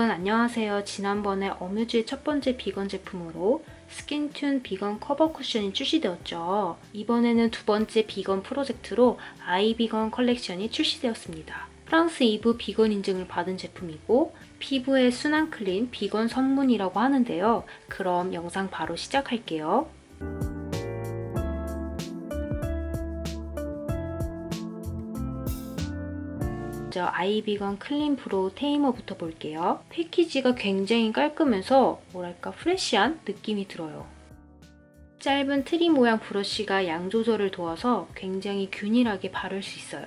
안녕하세요. 지난번에 어뮤즈의 첫 번째 비건 제품으로 스킨튠 비건 커버 쿠션이 출시되었죠. 이번에는 두 번째 비건 프로젝트로 아이 비건 컬렉션이 출시되었습니다. 프랑스 2부 비건 인증을 받은 제품이고 피부에 순한 클린 비건 선문이라고 하는데요. 그럼 영상 바로 시작할게요. 먼저 아이비건 클린 브로우 테이머부터 볼게요. 패키지가 굉장히 깔끔해서 뭐랄까 프레쉬한 느낌이 들어요. 짧은 트리 모양 브러쉬가 양 조절을 도와서 굉장히 균일하게 바를 수 있어요.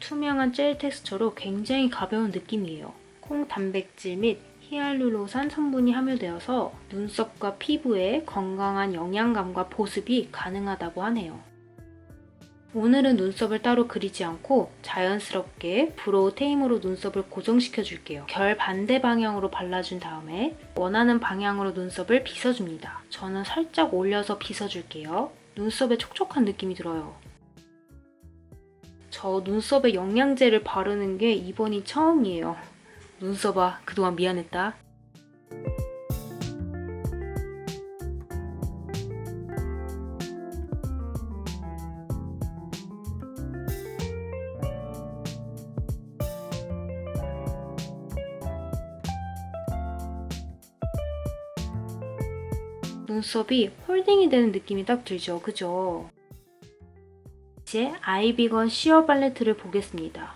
투명한 젤 텍스처로 굉장히 가벼운 느낌이에요. 콩 단백질 및 히알루로산 성분이 함유되어서 눈썹과 피부에 건강한 영양감과 보습이 가능하다고 하네요. 오늘은 눈썹을 따로 그리지 않고 자연스럽게 브로우 테임으로 눈썹을 고정시켜 줄게요. 결 반대 방향으로 발라준 다음에 원하는 방향으로 눈썹을 빗어줍니다. 저는 살짝 올려서 빗어줄게요. 눈썹에 촉촉한 느낌이 들어요. 저 눈썹에 영양제를 바르는 게 이번이 처음이에요. 눈썹아, 그동안 미안했다. 눈썹이 홀딩이 되는 느낌이 딱 들죠. 그죠? 이제 아이비건 시어 팔레트를 보겠습니다.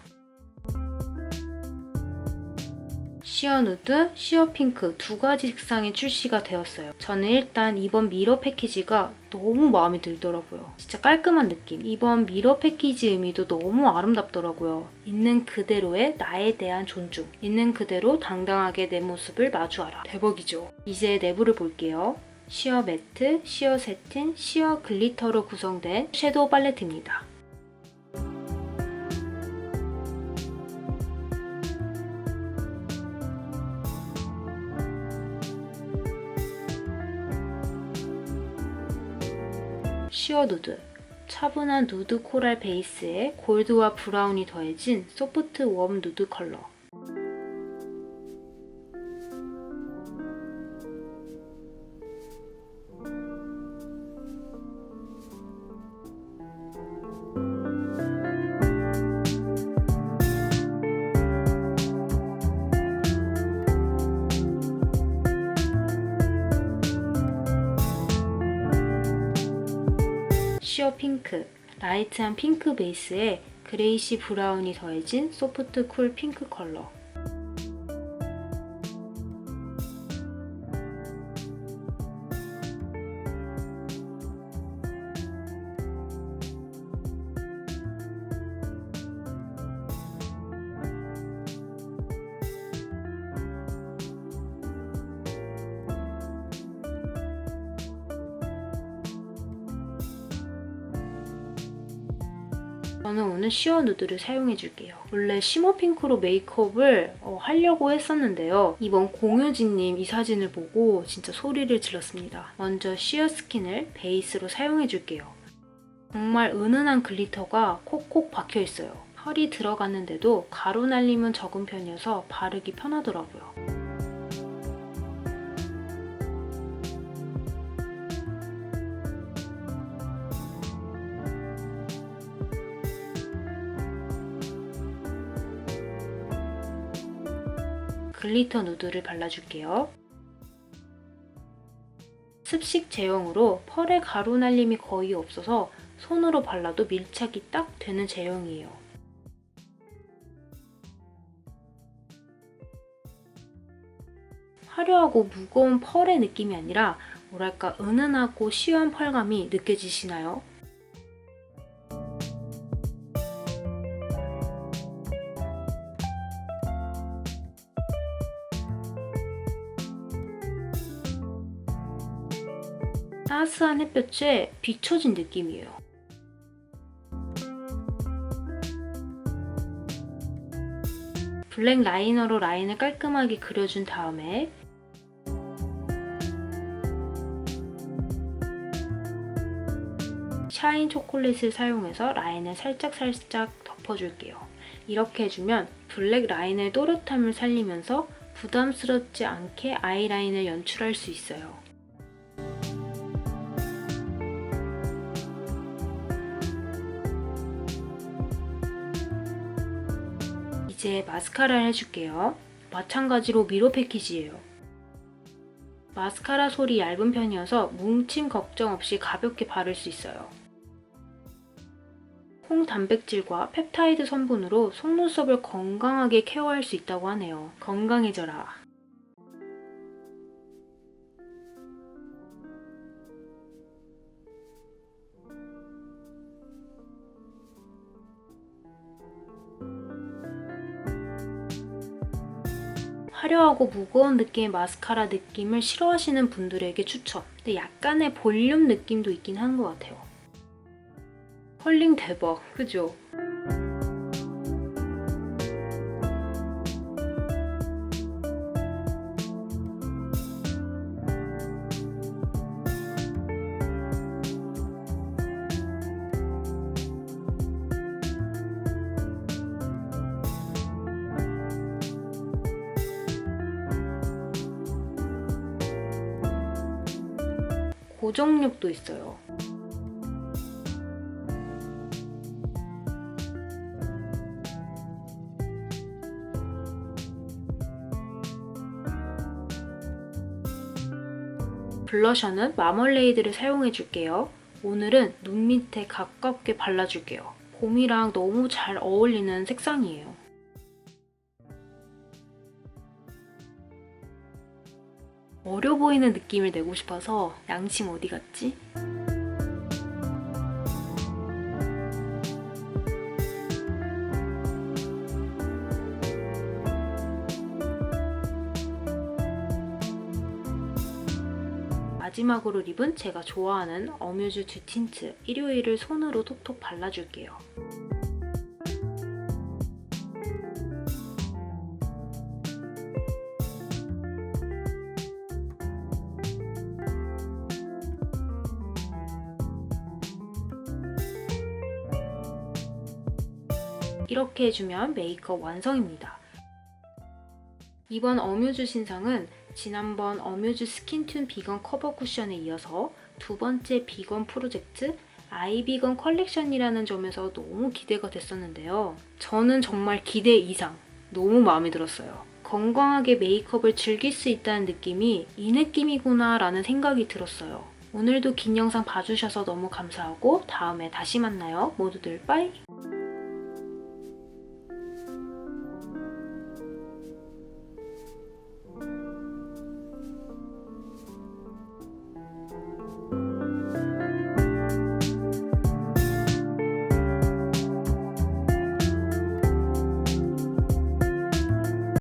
시어 누드, 시어 핑크 두 가지 색상이 출시가 되었어요. 저는 일단 이번 미러 패키지가 너무 마음에 들더라고요. 진짜 깔끔한 느낌. 이번 미러 패키지 의미도 너무 아름답더라고요. 있는 그대로의 나에 대한 존중. 있는 그대로 당당하게 내 모습을 마주하라. 대박이죠? 이제 내부를 볼게요. 시어 매트, 시어 세틴, 시어 글리터로 구성된 섀도우 팔레트입니다. 시어 누드 차분한 누드 코랄 베이스에 골드와 브라운이 더해진 소프트 웜 누드 컬러 시어 핑크, 라이트한 핑크 베이스에 그레이시 브라운이 더해진 소프트 쿨 핑크 컬러. 저는 오늘 시어 누드를 사용해 줄게요. 원래 시모 핑크로 메이크업을 어, 하려고 했었는데요. 이번 공효진님 이 사진을 보고 진짜 소리를 질렀습니다. 먼저 시어 스킨을 베이스로 사용해 줄게요. 정말 은은한 글리터가 콕콕 박혀 있어요. 펄이 들어갔는데도 가루 날림은 적은 편이어서 바르기 편하더라고요. 글리터 누드를 발라줄게요. 습식 제형으로 펄에 가루 날림이 거의 없어서 손으로 발라도 밀착이 딱 되는 제형이에요. 화려하고 무거운 펄의 느낌이 아니라 뭐랄까 은은하고 시원 펄감이 느껴지시나요? 따스한 햇볕에 비춰진 느낌이에요. 블랙 라이너로 라인을 깔끔하게 그려준 다음에 샤인 초콜릿을 사용해서 라인을 살짝살짝 덮어줄게요. 이렇게 해주면 블랙 라인의 또렷함을 살리면서 부담스럽지 않게 아이라인을 연출할 수 있어요. 이제 마스카라를 해줄게요. 마찬가지로 미로 패키지예요. 마스카라 솔이 얇은 편이어서 뭉침 걱정 없이 가볍게 바를 수 있어요. 콩 단백질과 펩타이드 성분으로 속눈썹을 건강하게 케어할 수 있다고 하네요. 건강해져라. 화려하고 무거운 느낌의 마스카라 느낌을 싫어하시는 분들에게 추천. 근데 약간의 볼륨 느낌도 있긴 한 것 같아요. 컬링 대박, 그죠? 고정력도 있어요. 블러셔는 마멀레이드를 사용해 줄게요. 오늘은 눈 밑에 가깝게 발라줄게요. 봄이랑 너무 잘 어울리는 색상이에요. 어려 보이는 느낌을 내고 싶어서 양심 어디 갔지? 마지막으로 립은 제가 좋아하는 어뮤즈 듀틴트 일요일을 손으로 톡톡 발라줄게요. 이렇게 해주면 메이크업 완성입니다. 이번 어뮤즈 신상은 지난번 어뮤즈 스킨튠 비건 커버 쿠션에 이어서 두 번째 비건 프로젝트 아이비건 컬렉션이라는 점에서 너무 기대가 됐었는데요. 저는 정말 기대 이상 너무 마음에 들었어요. 건강하게 메이크업을 즐길 수 있다는 느낌이 이 느낌이구나 라는 생각이 들었어요. 오늘도 긴 영상 봐주셔서 너무 감사하고 다음에 다시 만나요. 모두들 빠이!